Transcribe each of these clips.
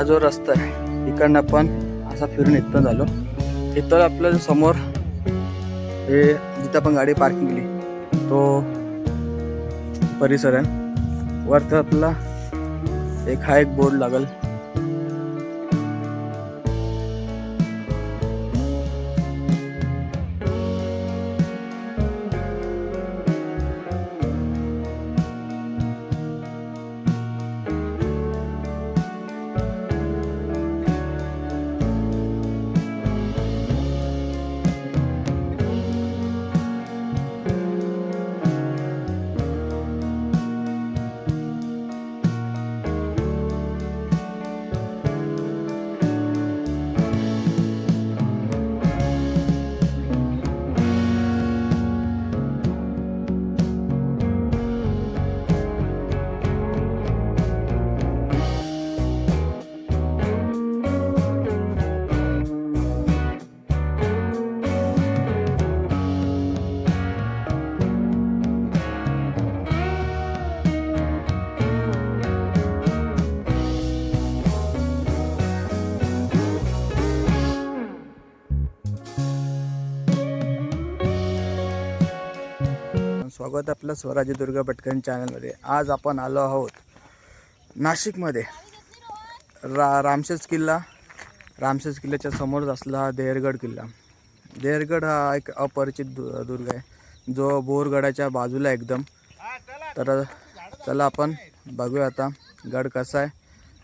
हा जो रस्ता आहे इकडनं आपण असा फिरून इथं झालो. इथं आपलं समोर हे जिथं आपण गाडी पार्किंग केली तो परिसर आहे. वरती आपला एक हा एक बोर्ड लागल. स्वागत आपलं स्वराज्य दुर्गा पटकन चॅनलमध्ये. आज आपण आलो आहोत नाशिकमध्ये. रा रामशेज किल्ला. रामशेज किल्ल्याच्या समोरच असला देहरगड किल्ला. देहरगड हा एक अपरिचित दु दुर्ग आहे. जो बोरगडाच्या बाजूला एकदम. तर चला आपण बघूया आता गड कसा आहे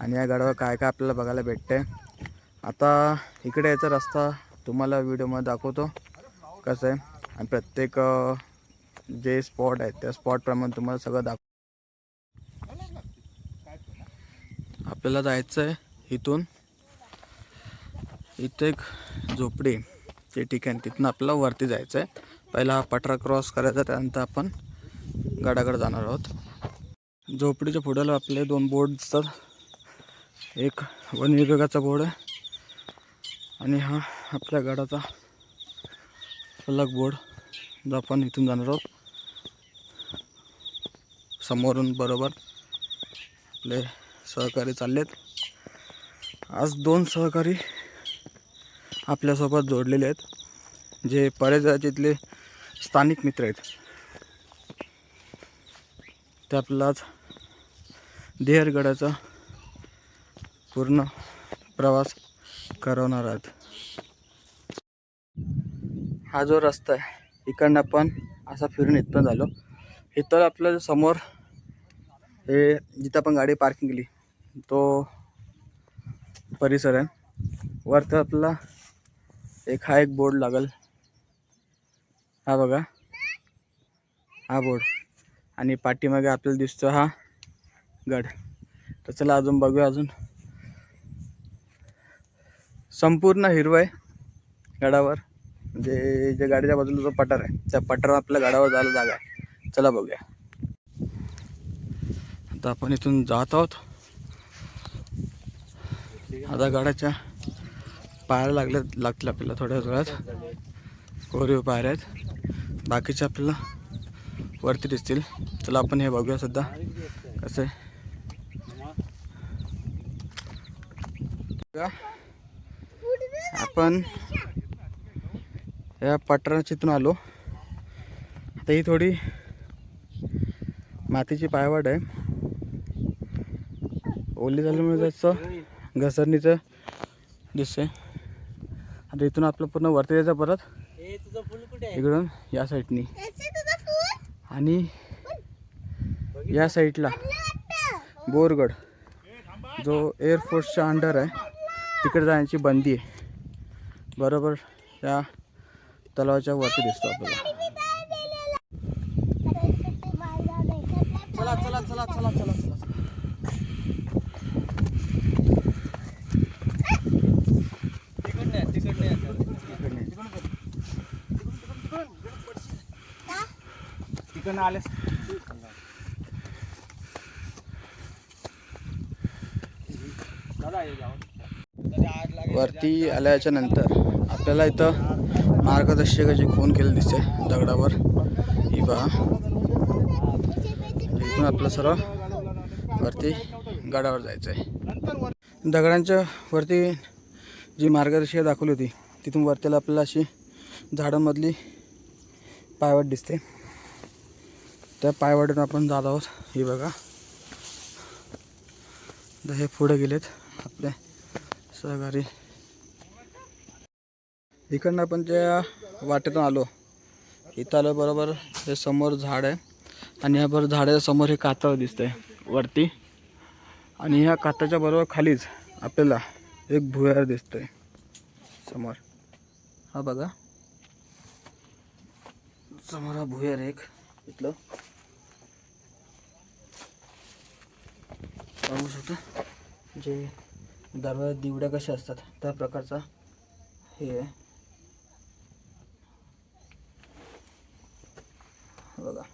आणि या गडावर काय काय आपल्याला बघायला भेटते आता इकडे याचा रस्ता तुम्हाला व्हिडिओमध्ये दाखवतो कसं आहे. आणि प्रत्येक जे स्पॉट आहेत त्या स्पॉटप्रमाणे तुम्हाला सगळं दाखव आपल्याला जायचं आहे इथून. इथं एक झोपडी ते ठिकाण तिथून आपल्याला वरती जायचं आहे. पहिला हा पटरा क्रॉस करायचा त्यानंतर आपण गडाकडे जाणार आहोत. झोपडीच्या पुढ्याला आपले दोन बोर्ड दिसतात एक वन विभागाचा बोर्ड आहे. आणि हा आपल्या गडाचा फलक बोर्ड जो आपण इथून जाणार आहोत. समोरून बरोबर आपले सहकारी चाललेत. आज दोन सहकारी आपल्यासोबत जोडलेले आहेत जे परिसराचे स्थानिक मित्र आहेत. ते आपल्याला देहरगडाचा पूर्ण प्रवास करवणार आहेत. हा जो रस्ता आहे इकडनं आपण असा फिरून इथं झालो इथं आपलं समोर हे जिथं आपण गाडी पार्किंग केली तो परिसर आहे. वरती आपला एक हा एक बोर्ड लागल. हा बघा. हा बोर्ड. आणि पाठीमागे आपल्याला दिसतो हा गड. तर चला अजून बघूया अजून. संपूर्ण हिरवं आहे गडावर. म्हणजे जे गाडीच्या बाजूला जो पठार आहे त्या पठारावर आपल्या गडावर जायला जागा आहे. चला बघूया. आता आपण इथून जात आहोत. आता गाड्याच्या पायाला लागल्या लागतील आपल्याला थोड्या वेळात. कोरीव पायऱ्या आहेत. बाकीच्या आपल्याला वरती दिसतील. चला आपण हे बघूया सध्या कसं आहे. आपण या पटराच्या इथून आलो. आता ही थोडी मातीची पायवाट आहे. ओली झाल्यामुळे त्याचं घसरणीचं दिसतंय. आता इथून आपलं पूर्ण वरती जायचं परत. इकडून या साईडनी. आणि या साईडला बोरगड जो एअरफोर्सच्या अंडर आहे. तिकडे जाण्याची बंदी आहे. बरोबर त्या तलावाच्या वरती दिसतो आपल्याला. चला चला चला चला चला. तिकडनं वरती आल्याच्यानंतर आपल्याला इथं मार्गदर्शकाची फोन केली दिसते दगडावर. ही पहा. इथून आपलं सर्व वरती गडावर जायचं आहे दगडांच्या वरती जी मार्गदर्शिका दाखवली होती तिथून वरतीला आपल्याला अशी झाडांमधली पायवाट दिसते. त्या पायवाटून आपण जात आहोत. हे बघा. तर हे पुढे गेलेत आपले सहकारी. इकडनं आपण त्या वाटेतून आलो. इथं आलो बरोबर हे समोर झाड आहे. आणि ह्या बरोबर झाडाच्या समोर हे कातळ दिसतंय वरती. आणि ह्या काताच्या बरोबर खालीच आपल्याला एक भुयार दिसतंय समोर. हा बघा. समोर हा भुयार एक. इथलं. पाहू शकता. जे दरवाजा दिवड्या कशा असतात त्या प्रकारचा हे आहे. बघा.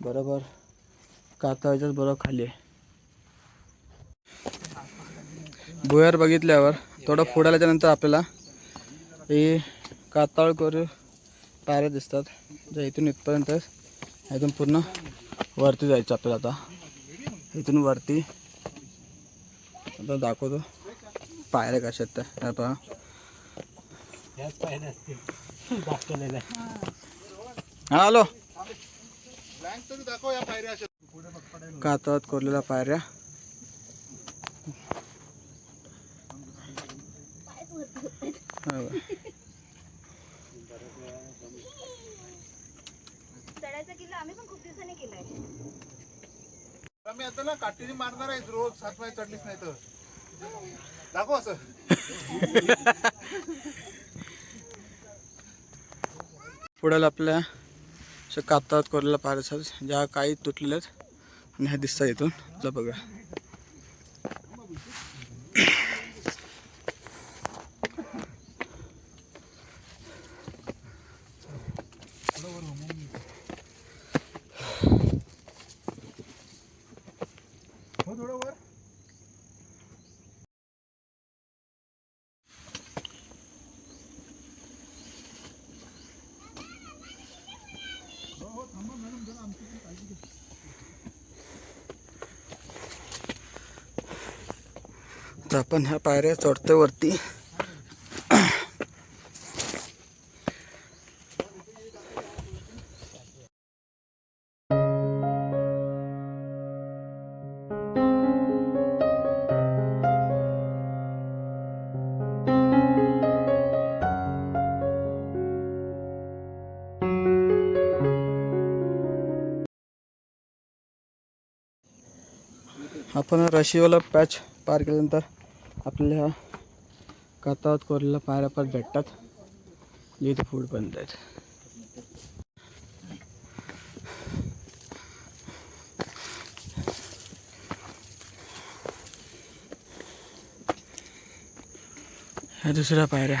बरोबर कातळच्याच बरोबर खाली आहे. भुयार बघितल्यावर थोडं फोडायच्या नंतर आपल्याला हे कातळ करू पायऱ्या दिसतात ज्या इथून इथपर्यंत इथून पूर्ण वरती जायचं आपल्याला आता. इथून वरती. आता दाखवतो. पायऱ्या कशा आहेत त्या पहा. हा हॅलो पायऱ्या कातळात कोरलेल्या पायऱ्या. हा बघा. चढायचा किल्ला आम्ही पण खूप दिवसांनी केलाय मी तिने मारणार आहे रोज सात वाजे चढलीच नाही तर. दाखव असं. पुढे आपल्या अशा कापतात कोरलेला पायऱ्या ज्या काही तुटलेल्या आहेत आणि ह्या दिसतात इथून. जा बघा हो थोडं वर तर आपण ह्या पायऱ्या चढतोय वरती. आपण रशीवाला पॅच पार केल्यानंतर आपल्या कातावत कोरलेल्या पायऱ्या परत भेटतात. जे इथे फूड बनत आहेत. ह्या दुसऱ्या पायऱ्या.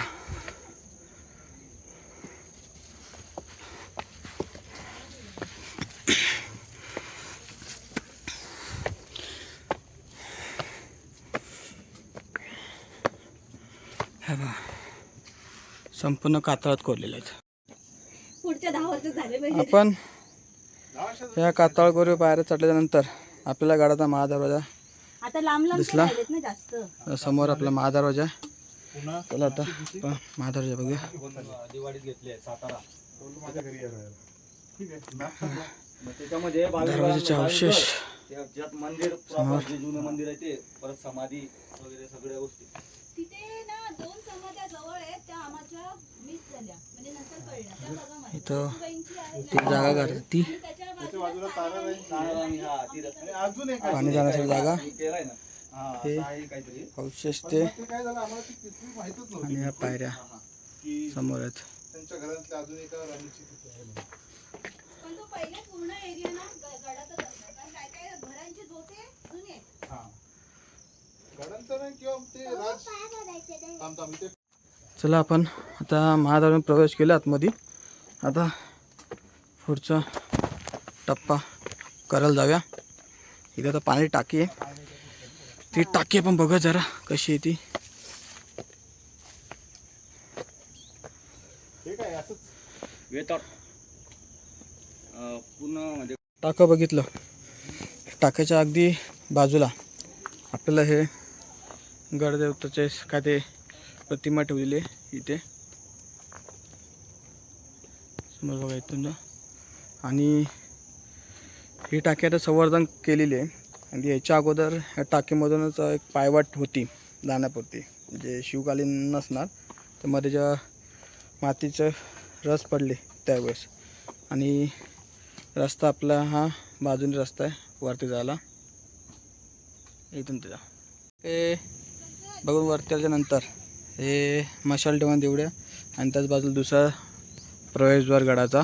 संपूर्ण कातळात कोरलेल्या आहेत. आपण या कातळ कोरीव पायऱ्या चढल्यानंतर आपल्याला गाडाचा महादरवाजा आता लांब लांब दिसला? समोर आपला महादरवाजा. चला आता महादरवाजा बघूया. दिवाळीत घेतले दरवाजाचे अवशेष. मंदिर proper जे जुनं मंदिर आहे ते परत समाधी वगैरे सगळ्या गोष्टी. इथं सासूबाईंची आहे ती जागा काढते ती आणि त्याच्या बाजूला तारा आहे. नारळ आणि हा ती रस्ता. आणि अजून एक आहे. पाणी जाण्यासाठी जागा. हा असं आहे काहीतरी. अवशेष ते आणि ह्या पायऱ्या समोर आहेत. त्यांच्या घरातल्या अजून एका राणीची तिथे आहे म्हणून. पण तो पहिले पूर्ण एरिया ना ग- गडातच असणार. कारण काय काय घरांची झोपे जुने आहेत. हा. गडांचं नाही किंवा ते राज इथे चला आपण आता महादारून प्रवेश केला आतमध्ये. आता पुढचा टप्पा करायला जाऊया. इथे आता पाणी टाकी आहे. ती टाकी आपण बघा जरा कशी आहे ती. हे पूर्ण म्हणजे टाका बघितलं. टाक्याच्या अगदी बाजूला. आपल्याला हे गडदेवताचे काय ते प्रतिमा ठेवलेली आहे इथे. समोर बघा इथून. आणि ही टाकी आता संवर्धन केलेली आहे. आणि याच्या अगोदर ह्या टाकीमधूनच एक पायवाट होती जाण्यापुरती म्हणजे शिवकालीन नसणार तर मध्ये ज्या मातीचं रस पडले त्यावेळेस. आणि रस्ता आपला हा बाजूने रस्ता आहे वरती जायला. इथून त्याचा ते बघून वरती आल्यानंतर हे मशाल ठेवून तेवढ्या आणि त्याच बाजूला दुसरा प्रवेशद्वार गडाचा.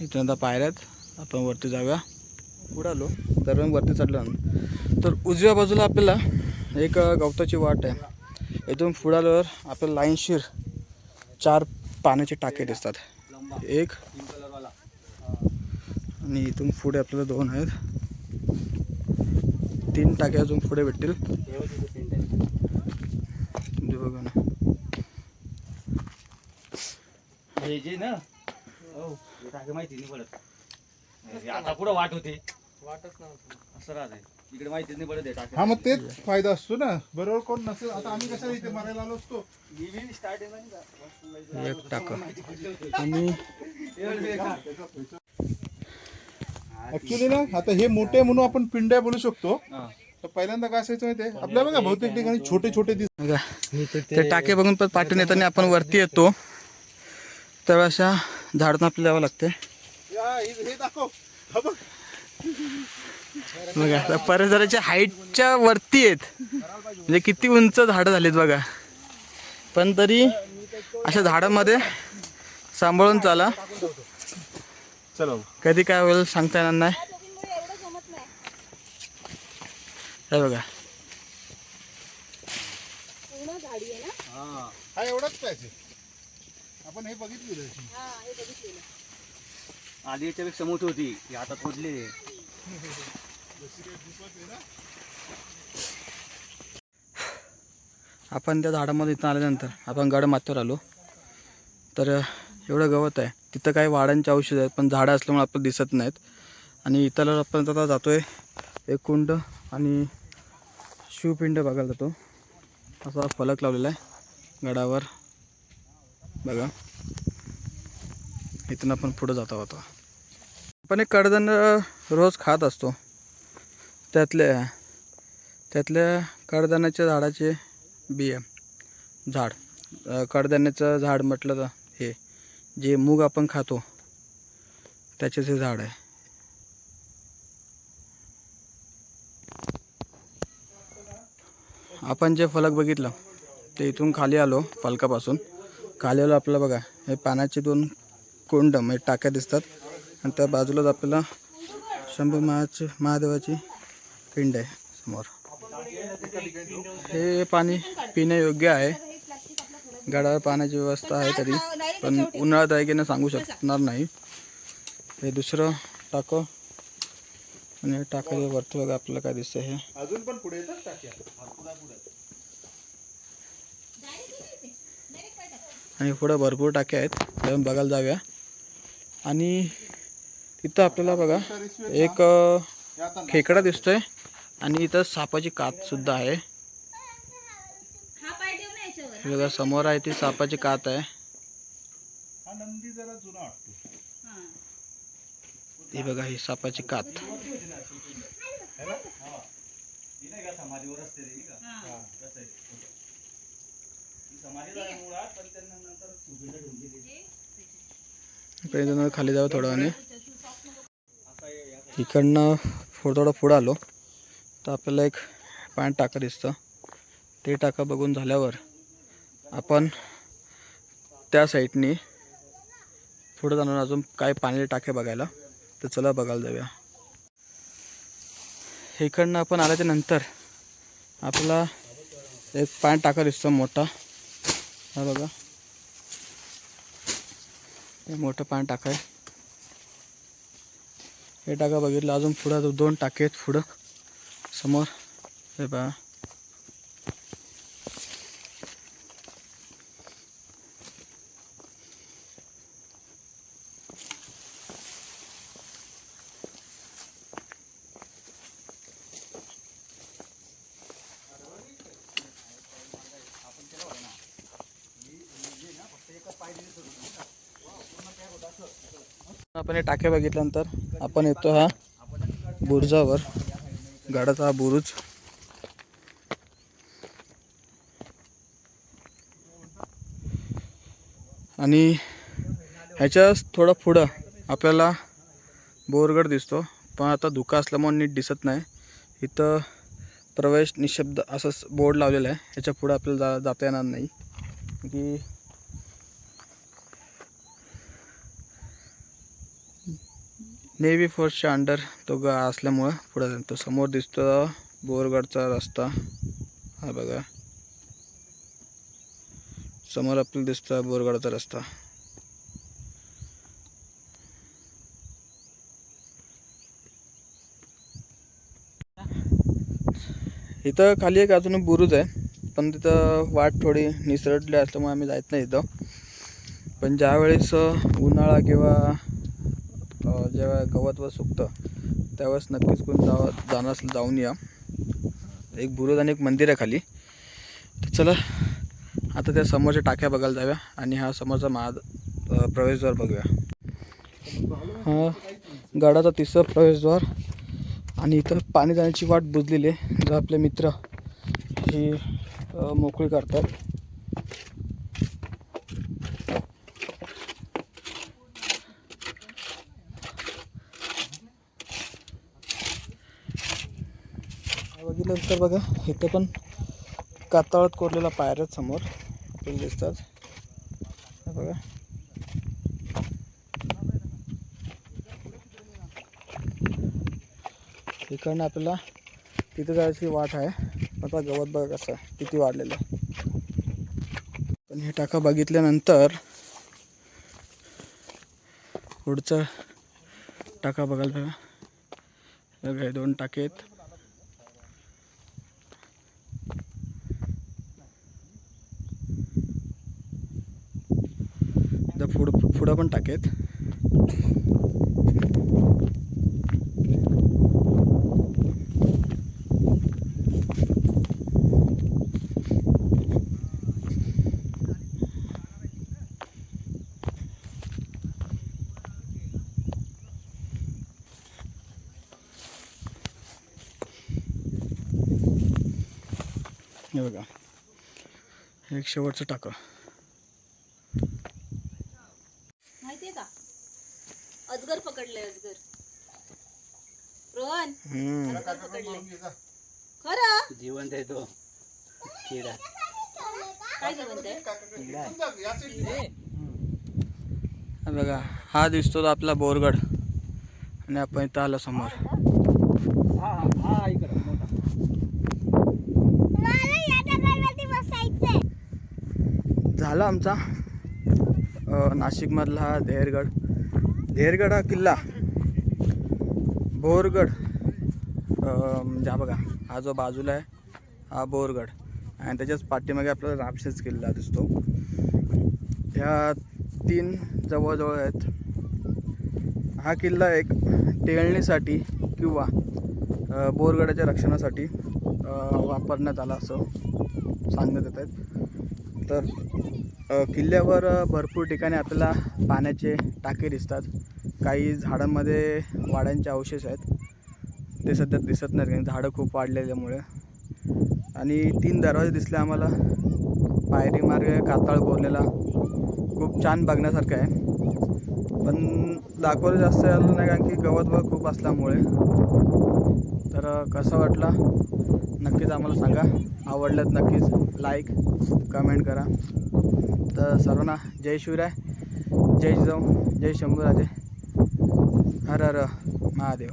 इथून आता पायऱ्यात आपण वरती जाऊया. पुढं आलो तर वरती चढलो तर उजव्या बाजूला आपल्याला एक गवताची वाट आहे. इथून फुडाल्यावर आल्यावर आपल्याला लाईनशीर चार पाण्याचे टाके दिसतात. एक आणि इथून पुढे आपल्याला दोन आहेत. तीन टाके अजून पुढे भेटतील. आहे बघा ना. हे जे ना हो टाके माहिती नाही पडत. आता पुढं वाट होते? वाटच नव्हतं. असं राहते. इकडे माहितीच नाही पडत हे टाके. हा मग तेच फायदा असतो ना. बरोबर कोण नसेल आता आम्ही कशाला इथे मारायला आलो असतो? एक टाका. आणि ऍक्च्युली ना आता हे मोठे म्हणून आपण पिंड्या बोलू शकतो. तर पहिल्यांदा काय असायचं माहितीये? आपल्या बघा बहुतेक ठिकाणी छोटे छोटे दिस बघा ते टाके बघून पण पाठवून येताना आपण वरती येतो. तेव्हा अशा झाडातून आपल्याला यावं लागते हे हे हा बघ. परिसराच्या हाईटच्या वरती आहेत. म्हणजे किती उंच झाडं झालीत बघा. पण तरी अशा झाडामध्ये सांभाळून चाला. चलो. कधी काय होईल सांगता येणार नाही. हे बघा. पूर्ण झाडी आहे ना? हा. हा एवढाच पाहिजे. आपण हे बघितलेलं आहे. हा हे बघितलेलं. आधी याच्यापेक्षा मोठी होती. ही आता तोडली आपण त्या झाडामध्ये इथं आल्यानंतर आपण गड माथ्यावर आलो. तर एवढं गवत आहे. तिथं काही वाडांची औषध आहेत पण झाडं असल्यामुळे आपल्याला दिसत नाहीत. आणि इथं आपण आता आहे एक कुंड आणि शिवपिंड बघायला जातो. असा फलक लावलेला आहे गडावर. बघा. इथून आपण पुढं जातो होतो आपण एक कडधान्य रोज खात असतो. त्यातल्या त्यातल्या कडधान्याच्या झाडाचे बिया झाड. कडधान्याचं झाड म्हटलं तर जे मूग आपण खातो त्याचेच हे झाड आहे. आपण जे फलक बघितलं ते इथून खाली आलो फलकापासून खाली आलो आपल्याला बघा हे पाण्याचे दोन कोंड म्हणजे टाक्या दिसतात. आणि त्या बाजूलाच आपल्याला शंभू महाच महादेवाची पिंड आहे समोर. हे पाणी पिण्यायोग्य आहे. गडावर पाण्याची व्यवस्था आहे तरी. पण उन्हाळ्यात आहे की नाही सांगू शकणार नाही. हे दुसरं टाकं. आणि हे टाकाच्या वरती बघा आपल्याला काय दिसतं हे. अजून पण पुढे येतात टाक्या आणि पुढं भरपूर टाके आहेत. जाऊन बघायला जाऊया. आणि तिथं आपल्याला बघा एक खेकडा दिसतोय. आणि इथं सापाची कात सुद्धा आहे. हा हे बघा समोर आहे ती सापाची कात आहे. हा नंदी जरा जुना वाटतो. हा. ही बघा ही सापाची कात. ही नाही का समाधीवर असते रे, ही का? हा. तसं आहे. ही समाधी झाली मुळात, पण त्यांना नंतर सुगंध ठेवून दिली. इकडे खाली जाऊ थोडं आणि इकडनं थोडं थोडं पुढं आलो. तर आपल्याला एक पाणी टाका दिसतं. ते टाका बघून झाल्यावर आपण त्या साईडनी पुढं जाणार अजून काय पाणी टाके बघायला. तर चला बघायला जाऊया. इकडनं आपण आल्याच्यानंतर. आपला एक पाणी टाका दिसतो मोठा. हा बघा. हे मोठं पाणी टाका आहे. हे टाका बघितलं अजून पुढं दोन टाके आहेत पुढं. समोर. हे पहा. आपण हे टाके बघितल्यानंतर आपण येतो हा बुरुजावर. गडाचा हा बुरुज. आणि ह्याच्याच थोडं पुढं आपल्याला बोरगड दिसतो. पण आता धुका असल्यामुळे नीट दिसत नाही. इथं प्रवेश निशब्द असंच बोर्ड लावलेलं आहे. ह्याच्या पुढं आपल्याला जा जाता येणार नाही. की नेव्ही फोर्सच्या अंडर तो गा असल्यामुळं पुढं तो समोर दिसतो बोरगडचा रस्ता. हा बघा. समोर आपल्याला दिसतो बोरगडचा रस्ता. इथं खाली एक अजून बुरुज आहे. पण तिथं वाट थोडी निसरडली असल्यामुळे आम्ही जायत नाही इथं. पण ज्यावेळेस उन्हाळा किंवा जेव्हा गवत व सुकतं त्यावेळेस नक्कीच कोण जावं जाणार असेल जाऊन या. एक बुरुज आणि एक मंदिर आहे खाली. तर चला आता त्या समोरच्या टाक्या बघायला जाव्या आणि हा समोरचा महाद प्रवेशद्वार बघूया. हा गडाचा तिसरा प्रवेशद्वार आणि इथं पाणी जाण्याची वाट बुजलेली आहे. जर आपले मित्र ही मोकळी करतात. बघितलं तर बघा इथं पण कातळात कोरलेला पायऱ्यात समोर. आपल्याला दिसतात. बघा. इकडनं आपल्याला तिथं जायची वाट आहे. आता गवत बघा कसं आहे, किती वाढलेलं आहे. पण हे टाका बघितल्यानंतर पुढचं टाका बघायला बघा. दोन टाके आहेत इथं पुढं पण टाके आहेत हे बघा. हे एक शेवटचं टाकं. हम्म. खरं? जिवंत आहे तो. किडा काय जेवण आहे? हा बघा हा दिसतो तो आपला बोरगड. आणि आपण इथं आलो समोर. हा हा इकडं मोठा. झाला आमचा अ, नाशिकमधला हा देहरगड देहरगड हा किल्ला. बोरगड. ज्या म्हणजे हा बघा हा जो बाजूला आहे हा बोरगड. आणि त्याच्याच पाठीमागे आपल्याला रामशेज किल्ला दिसतो. ह्या तीन जवळजवळ आहेत. हा किल्ला एक टेळणीसाठी किंवा बोरगडाच्या रक्षणासाठी वापरण्यात आला असं सांगण्यात येत आहेत. तर किल्ल्यावर भरपूर ठिकाणी आपल्याला पाण्याचे टाके दिसतात. काही झाडांमध्ये वाड्यांचे अवशेष आहेत. ते सध्या दिसत नाहीत कारण झाडं खूप वाढलेल्यामुळे. आणि तीन दरवाजे दिसले आम्हाला. पायरी मार्ग कातळ कोरलेला खूप छान बघण्यासारखं आहे. पण दाखवलं जास्त आलं नाही कारण की गवत वर खूप असल्यामुळे. तर कसं वाटला? नक्कीच आम्हाला सांगा. आवडलं नक्कीच लाईक कमेंट करा. तर सर्वांना जय शिवराय जय जाऊ जय शंभूराजे. हर हर महादेव.